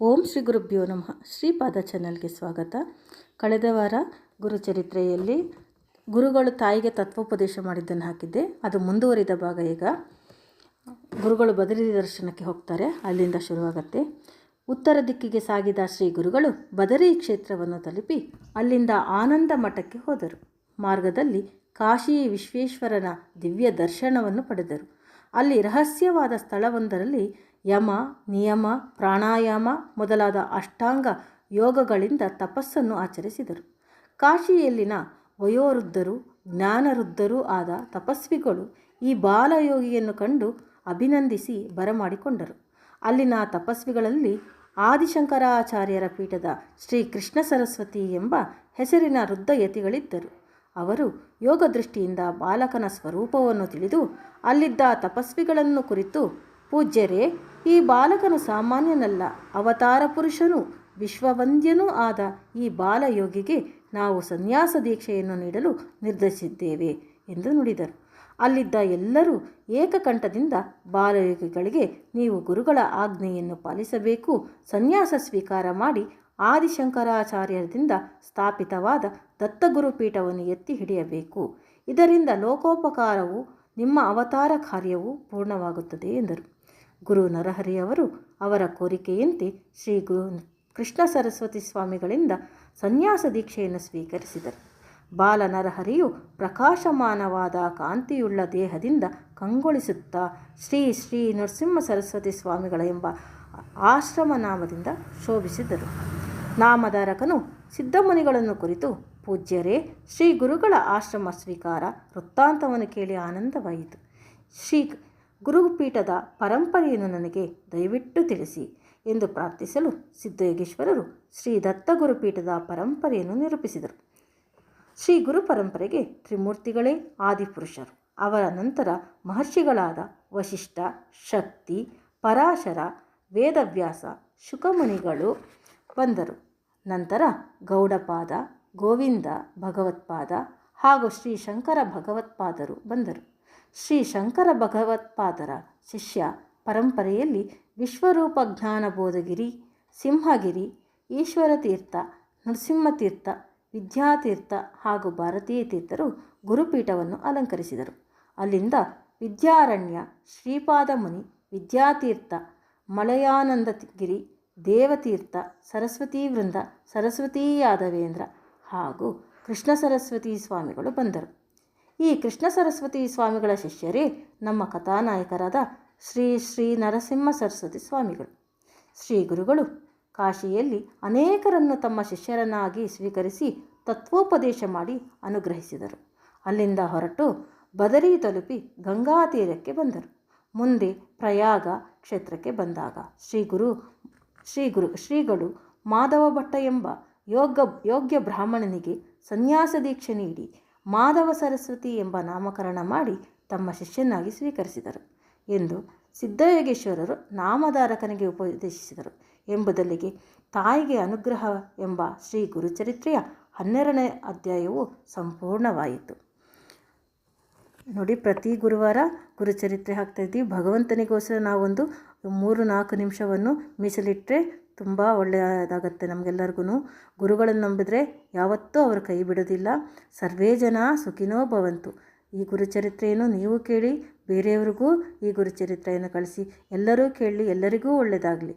ಓಂ ಶ್ರೀ ಗುರುಭ್ಯೋ ನಮಃ. ಶ್ರೀಪಾದ ಚಾನಲ್ಗೆ ಸ್ವಾಗತ. ಕಳೆದ ವಾರ ಗುರುಚರಿತ್ರೆಯಲ್ಲಿ ಗುರುಗಳು ತಾಯಿಗೆ ತತ್ವೋಪದೇಶ ಮಾಡಿದ್ದನ್ನು ಹಾಕಿದ್ದೆ. ಅದು ಮುಂದುವರಿದ ಭಾಗ ಈಗ. ಗುರುಗಳು ಬದರಿ ದರ್ಶನಕ್ಕೆ ಹೋಗ್ತಾರೆ. ಅಲ್ಲಿಂದ ಶುರುವಾಗತ್ತೆ. ಉತ್ತರ ದಿಕ್ಕಿಗೆ ಸಾಗಿದ ಶ್ರೀ ಗುರುಗಳು ಬದರಿ ಕ್ಷೇತ್ರವನ್ನು ತಲುಪಿ ಅಲ್ಲಿಂದ ಆನಂದ ಮಠಕ್ಕೆ ಹೋದರು. ಮಾರ್ಗದಲ್ಲಿ ಕಾಶಿ ವಿಶ್ವೇಶ್ವರನ ದಿವ್ಯ ದರ್ಶನವನ್ನು ಪಡೆದರು. ಅಲ್ಲಿ ರಹಸ್ಯವಾದ ಸ್ಥಳವೊಂದರಲ್ಲಿ ಯಮ, ನಿಯಮ, ಪ್ರಾಣಾಯಾಮ ಮೊದಲಾದ ಅಷ್ಟಾಂಗ ಯೋಗಗಳಿಂದ ತಪಸ್ಸನ್ನು ಆಚರಿಸಿದರು. ಕಾಶಿಯಲ್ಲಿನ ವಯೋವೃದ್ಧರು, ಜ್ಞಾನವೃದ್ಧರೂ ಆದ ತಪಸ್ವಿಗಳು ಈ ಬಾಲಯೋಗಿಯನ್ನು ಕಂಡು ಅಭಿನಂದಿಸಿ ಬರಮಾಡಿಕೊಂಡರು. ಅಲ್ಲಿನ ತಪಸ್ವಿಗಳಲ್ಲಿ ಆದಿಶಂಕರಾಚಾರ್ಯರ ಪೀಠದ ಶ್ರೀ ಕೃಷ್ಣ ಸರಸ್ವತಿ ಎಂಬ ಹೆಸರಿನ ವೃದ್ಧ ಯತಿಗಳಿದ್ದರು ಅವರು ಯೋಗ ದೃಷ್ಟಿಯಿಂದ ಬಾಲಕನ ಸ್ವರೂಪವನ್ನು ತಿಳಿದು ಅಲ್ಲಿದ್ದ ತಪಸ್ವಿಗಳನ್ನು ಕುರಿತು ಪೂಜ್ಯರೇ ಈ ಬಾಲಕನು ಸಾಮಾನ್ಯನಲ್ಲ, ಅವತಾರ ಪುರುಷನು ವಿಶ್ವವಂದ್ಯನೂ ಆದ ಈ ಬಾಲಯೋಗಿಗೆ ನಾವು ಸನ್ಯಾಸ ದೀಕ್ಷೆಯನ್ನು ನೀಡಲು ನಿರ್ಧರಿಸಿದ್ದೇವೆ ಎಂದು ನುಡಿದರು. ಅಲ್ಲಿದ್ದ ಎಲ್ಲರೂ ಏಕಕಂಠದಿಂದ ಬಾಲಯೋಗಿಗಳಿಗೆ, ನೀವು ಗುರುಗಳ ಆಜ್ಞೆಯನ್ನು ಪಾಲಿಸಬೇಕು, ಸನ್ಯಾಸ ಸ್ವೀಕಾರ ಮಾಡಿ ಆದಿಶಂಕರಾಚಾರ್ಯರಿಂದ ಸ್ಥಾಪಿತವಾದ ದತ್ತಗುರುಪೀಠವನ್ನು ಎತ್ತಿ ಹಿಡಿಯಬೇಕು. ಇದರಿಂದ ಲೋಕೋಪಕಾರವು ನಿಮ್ಮ ಅವತಾರ ಕಾರ್ಯವು ಪೂರ್ಣವಾಗುತ್ತದೆ ಎಂದರು. ಗುರು ನರಹರಿಯವರು ಅವರ ಕೋರಿಕೆಯಂತೆ ಶ್ರೀ ಗುರು ಕೃಷ್ಣ ಸರಸ್ವತಿ ಸ್ವಾಮಿಗಳಿಂದ ಸನ್ಯಾಸ ದೀಕ್ಷೆಯನ್ನು ಸ್ವೀಕರಿಸಿದರು. ಬಾಲ ನರಹರಿಯು ಪ್ರಕಾಶಮಾನವಾದ ಕಾಂತಿಯುಳ್ಳ ದೇಹದಿಂದ ಕಂಗೊಳಿಸುತ್ತಾ ಶ್ರೀ ಶ್ರೀ ನರಸಿಂಹ ಸರಸ್ವತಿ ಸ್ವಾಮಿಗಳ ಎಂಬ ಆಶ್ರಮ ನಾಮದಿಂದ ಶೋಭಿಸಿದರು. ನಾಮಧಾರಕನು ಸಿದ್ಧಮುನಿಗಳನ್ನು ಕುರಿತು, ಪೂಜ್ಯರೇ, ಶ್ರೀ ಗುರುಗಳ ಆಶ್ರಮ ಸ್ವೀಕಾರ ವೃತ್ತಾಂತವನ್ನು ಕೇಳಿ ಆನಂದವಾಯಿತು. ಶ್ರೀ ಗುರುಪೀಠದ ಪರಂಪರೆಯನ್ನು ನನಗೆ ದಯವಿಟ್ಟು ತಿಳಿಸಿ ಎಂದು ಪ್ರಾರ್ಥಿಸಲು ಸಿದ್ದಯೋಗೇಶ್ವರರು ಶ್ರೀ ದತ್ತ ಗುರುಪೀಠದ ಪರಂಪರೆಯನ್ನು ನಿರೂಪಿಸಿದರು. ಶ್ರೀ ಗುರು ಪರಂಪರೆಗೆ ತ್ರಿಮೂರ್ತಿಗಳೇ ಆದಿಪುರುಷರು. ಅವರ ನಂತರ ಮಹರ್ಷಿಗಳಾದ ವಶಿಷ್ಠ, ಶಕ್ತಿ, ಪರಾಶರ, ವೇದವ್ಯಾಸ, ಶುಕಮುನಿಗಳು ಬಂದರು. ನಂತರ ಗೌಡಪಾದ, ಗೋವಿಂದ ಭಗವತ್ಪಾದ ಹಾಗೂ ಶ್ರೀ ಶಂಕರ ಭಗವತ್ಪಾದರು ಬಂದರು. ಶ್ರೀ ಶಂಕರ ಭಗವತ್ಪಾದರ ಶಿಷ್ಯ ಪರಂಪರೆಯಲ್ಲಿ ವಿಶ್ವರೂಪ ಜ್ಞಾನ ಬೋಧಗಿರಿ, ಸಿಂಹಗಿರಿ ಈಶ್ವರತೀರ್ಥ ನರಸಿಂಹತೀರ್ಥ ವಿದ್ಯಾತೀರ್ಥ ಹಾಗೂ ಭಾರತೀಯ ತೀರ್ಥರು ಗುರುಪೀಠವನ್ನು ಅಲಂಕರಿಸಿದರು. ಅಲ್ಲಿಂದ ವಿದ್ಯಾರಣ್ಯ ಶ್ರೀಪಾದ ಮುನಿ ವಿದ್ಯಾತೀರ್ಥ, ಮಲಯಾನಂದಗಿರಿ, ದೇವತೀರ್ಥ, ಸರಸ್ವತಿ ವೃಂದ, ಸರಸ್ವತಿ ಯಾದವೇಂದ್ರ ಹಾಗೂ ಕೃಷ್ಣ ಸರಸ್ವತಿ ಸ್ವಾಮಿಗಳು ಬಂದರು. ಈ ಕೃಷ್ಣ ಸರಸ್ವತಿ ಸ್ವಾಮಿಗಳ ಶಿಷ್ಯರೇ, ನಮ್ಮ ಕಥಾನಾಯಕರಾದ ಶ್ರೀ ಶ್ರೀ ನರಸಿಂಹ ಸರಸ್ವತಿ ಸ್ವಾಮಿಗಳು. ಶ್ರೀ ಗುರುಗಳು, ಕಾಶಿಯಲ್ಲಿ ಅನೇಕರನ್ನು ತಮ್ಮ ಶಿಷ್ಯರನ್ನಾಗಿ ಸ್ವೀಕರಿಸಿ ತತ್ವೋಪದೇಶ ಮಾಡಿ ಅನುಗ್ರಹಿಸಿದರು. ಅಲ್ಲಿಂದ ಹೊರಟು ಬದರಿ ತಲುಪಿ ಗಂಗಾ ತೀರಕ್ಕೆ ಬಂದರು. ಮುಂದೆ ಪ್ರಯಾಗ ಕ್ಷೇತ್ರಕ್ಕೆ ಬಂದಾಗ ಶ್ರೀ ಗುರು ಶ್ರೀ ಗುರು, ಶ್ರೀಗಳು ಮಾಧವ ಭಟ್ಟ ಎಂಬ ಯೋಗ, ಯೋಗ್ಯ ಬ್ರಾಹ್ಮಣನಿಗೆ ಸನ್ಯಾಸ ದೀಕ್ಷೆ ನೀಡಿ ಮಾಧವ ಸರಸ್ವತಿ ಎಂಬ ನಾಮಕರಣ ಮಾಡಿ ತಮ್ಮ ಶಿಷ್ಯನಾಗಿ ಸ್ವೀಕರಿಸಿದರು ಎಂದು ಸಿದ್ಧಯೋಗೇಶ್ವರರು ನಾಮಧಾರಕನಿಗೆ ಉಪದೇಶಿಸಿದರು. ಎಂಬುದಲ್ಲಿಗೆ ತಾಯಿಗೆ ಅನುಗ್ರಹ ಎಂಬ ಶ್ರೀ ಗುರುಚರಿತ್ರೆಯ ಹನ್ನೆರಡನೇ ಅಧ್ಯಾಯವು ಸಂಪೂರ್ಣವಾಯಿತು. ನೋಡಿ, ಪ್ರತಿ ಗುರುವಾರ ಗುರುಚರಿತ್ರೆ ಹಾಕ್ತಾಯಿದ್ದೀವಿ ಭಗವಂತನಿಗೋಸ್ಕರ ನಾವೊಂದು ಮೂರು ನಾಲ್ಕು ನಿಮಿಷವನ್ನು ಮೀಸಲಿಟ್ಟರೆ ತುಂಬ ಒಳ್ಳೆಯದಾಗತ್ತೆ ನಮಗೆಲ್ಲರಿಗೂ ಗುರುಗಳನ್ನು ನಂಬಿದ್ರೆ ಯಾವತ್ತೂ ಅವರು ಕೈ ಬಿಡೋದಿಲ್ಲ. ಸರ್ವೇ ಜನ ಸುಖಿನೋ ಭವಂತು. ಈ ಗುರುಚರಿತ್ರೆಯನ್ನು ನೀವು ಕೇಳಿ, ಬೇರೆಯವ್ರಿಗೂ ಈ ಗುರುಚರಿತ್ರೆಯನ್ನು ಕಳಿಸಿ, ಎಲ್ಲರೂ ಕೇಳಿ, ಎಲ್ಲರಿಗೂ ಒಳ್ಳೆಯದಾಗಲಿ